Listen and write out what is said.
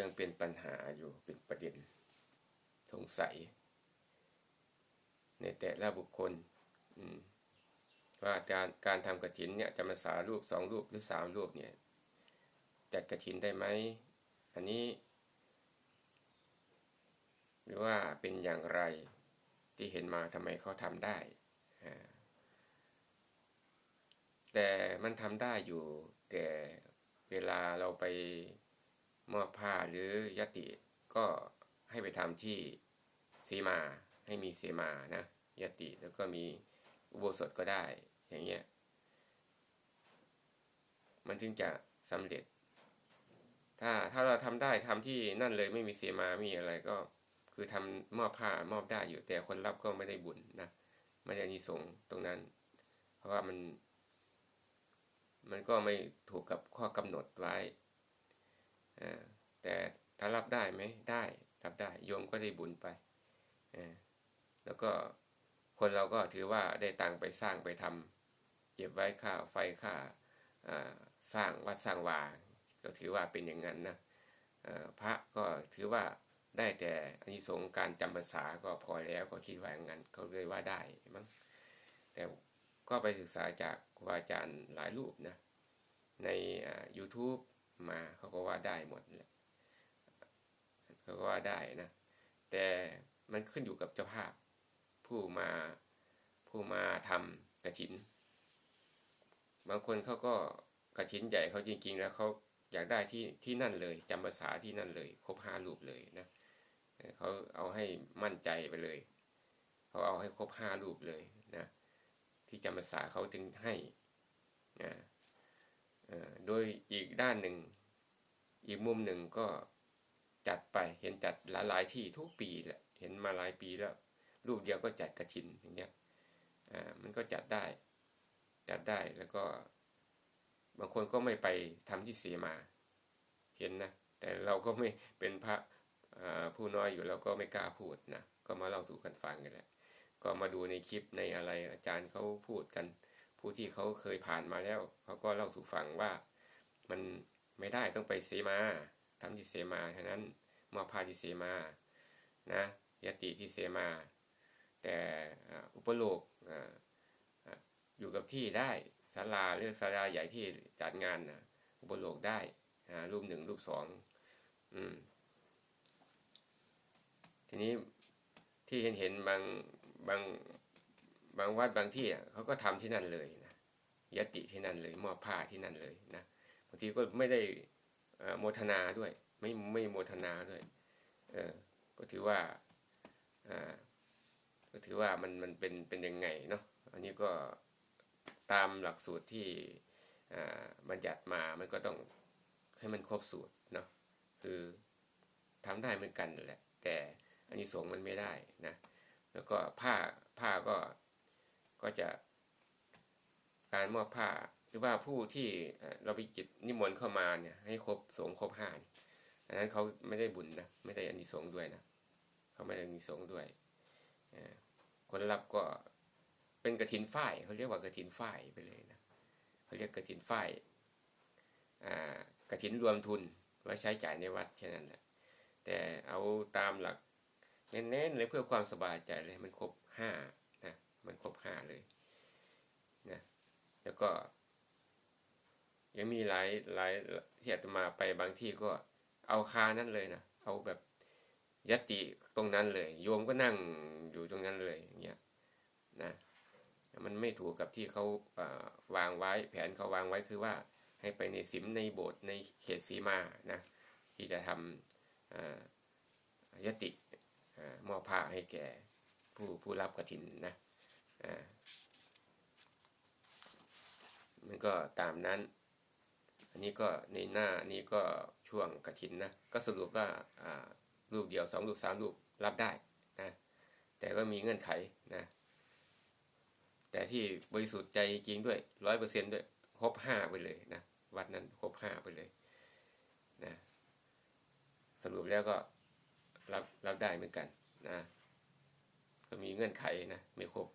ยังเป็นปัญหาอยู่เป็นประเด็นสงสัย ในแต่ละบุคคลว่าการการทำกระถินเนี่ยจะมาสารูปสองรูปหรือสามรูปเนี่ยจัดกระถินได้ไหมอันนี้ หรือว่าเป็นอย่างไรที่เห็นมาทำไมเขาทำได้ แต่มันทำได้อยู่ แต่เวลาเราไป มอบผ้าหรือยติก็ให้ไปทำที่สีมาให้มีเสมานะยติแล้วก็มีอุโบสถก็ได้อย่างเงี้ยมันถึงจะสำเร็จ ถ้าถ้าเราทำได้ทำที่นั่นเลยไม่มีเสมาไม่มีอะไรก็คือทำมอบผ้ามอบได้อยู่แต่คนรับก็ไม่ได้บุญนะไม่ได้นิสงตรงนั้น เพราะว่ามัน มันก็ไม่ถูกกับข้อกำหนดไว้ แต่ถ้ารับได้ไหมได้รับได้โยมก็ได้บุญไป แล้วก็คนเราก็ถือว่าได้ตังไปสร้างไปทำเก็บไว้ค่าไฟค่าสร้างวัดสร้างวาก็ถือว่าเป็นอย่างนั้นนะพระก็ถือว่าได้แต่อานิสงส์การจำภาษาก็พอแล้วก็คิดว่าอย่างนั้นเขาเลยว่าได้มั้งแต่ก็ไปศึกษาจากครูบาอาจารย์หลายรูปนะใน YouTube มาเขาก็ว่าได้หมดแหละเขาก็ว่าได้นะ แต่มันขึ้นอยู่กับเจ้าภาพ ผู้มาผู้มาทำกระถิน บางคนเขาก็กระถินใหญ่เขาจริง ๆ แล้วเขาอยากได้ที่ที่นั่นเลยจำภาษาที่นั่นเลย ครบห้ารูปเลยนะเขาเอาให้มั่นใจไปเลยเขาเอาให้ครบห้ารูปเลยนะที่จำภาษาเขาถึงให้นะ โดยอีกด้านหนึ่ง อีกมุมหนึ่งก็จัดไปเห็นจัดหลายหลายๆที่ทุกปีแหละเห็นมาหลายปีแล้ว รูปเดียวก็จัดกระถินอย่างเงี้ยมันก็จัดได้จัดได้แล้วก็บางคนก็ไม่ไปทำที่เสียมา เห็นนะแต่เราก็ไม่เป็นพระผู้น้อยอยู่เราก็ไม่กล้าพูดนะก็มาเล่าสู่กันฟังกันแหละก็มาดูในคลิปในอะไรอาจารย์เขาพูดกัน ผู้ที่เขาเคยผ่านมาแล้ว เขาก็เล่าสู่ฟังว่ามันไม่ได้ต้องไปเสมาทำที่เสมาเท่านั้นมอบผ้าที่เสมานะยติที่เสมา แต่อุปโลกอยู่กับที่ได้ศาลาหรือศาลาใหญ่ที่จัดงานนะอุปโลกได้รูปหนึ่งรูปสองอืมทีนี้ที่เห็นเห็นบางบาง บางวัดบางที่อะเขาก็ทำที่นั่นเลยนะยติที่นั่นเลยมอบผ้าที่นั่นเลยนะบางทีก็ไม่ได้โมทนาด้วย ไม่ไม่โมทนาด้วยเออก็ถือว่าอ่าก็ถือว่ามันมันเป็นเป็นยังไงเนาะอันนี้ก็ตามหลักสูตรที่อ่าบัญญัติมามันก็ต้องให้มันครบสูตรเนาะคือทำได้เหมือนกันแหละแต่อันนี้สงมันไม่ได้นะแล้วก็ผ้าผ้าก็ ก็จะการมอบผ้าหรือว่าผู้ที่เราไปจิตนิมนต์เข้ามาเนี่ยให้ครบสงครบห้านอันนั้นเขาไม่ได้บุญนะไม่ได้อานิสงส์ด้วยนะเขาไม่ได้อานิสงส์ด้วยคนรับก็เป็นกระถินฝ้ายเขาเรียกว่ากระถินฝ้ายไปเลยนะเขาเรียกกระถินฝ้ายกระถินรวมทุนไว้ใช้จ่ายในวัดแค่นั้นแหละแต่เอาตามหลักเน้นๆเลยเพื่อความสบายใจเลยมันครบห้านะมันครบห้าเลยนะแล้ว ก็ ยังมีหลายหลายที่อาตมาไปบางที่ก็เอาคานั่นเลยนะเอาแบบยติตรงนั้นเลย โยมก็นั่งอยู่ตรงนั้นเลยอย่างเงี้ยนะมันไม่ถูกกับที่เขาวางไว้ แผนเขาวางไว้คือว่าให้ไปในสิมในโบสถ์ในเขตสีมานะที่จะทำยติมอบผ้าให้แก่ผู้ผู้รับกฐินนะอ่า มันก็ตามนั้น อันนี้ก็ในหน้านี้ก็ช่วงกฐินนะ ก็สรุปว่าอ่ารูปเดียวสองรูปสามรูปรับได้นะ แต่ก็มีเงื่อนไขนะ แต่ที่บริสุทธิ์ใจจริงด้วยร้อยเปอร์เซ็นด้วยครบห้าไปเลยนะ วัดนั้นครบห้าไปเลยนะสรุปแล้วก็รับรับได้เหมือนกันนะ ก็มีเงื่อนไขนะ ไม่ครบ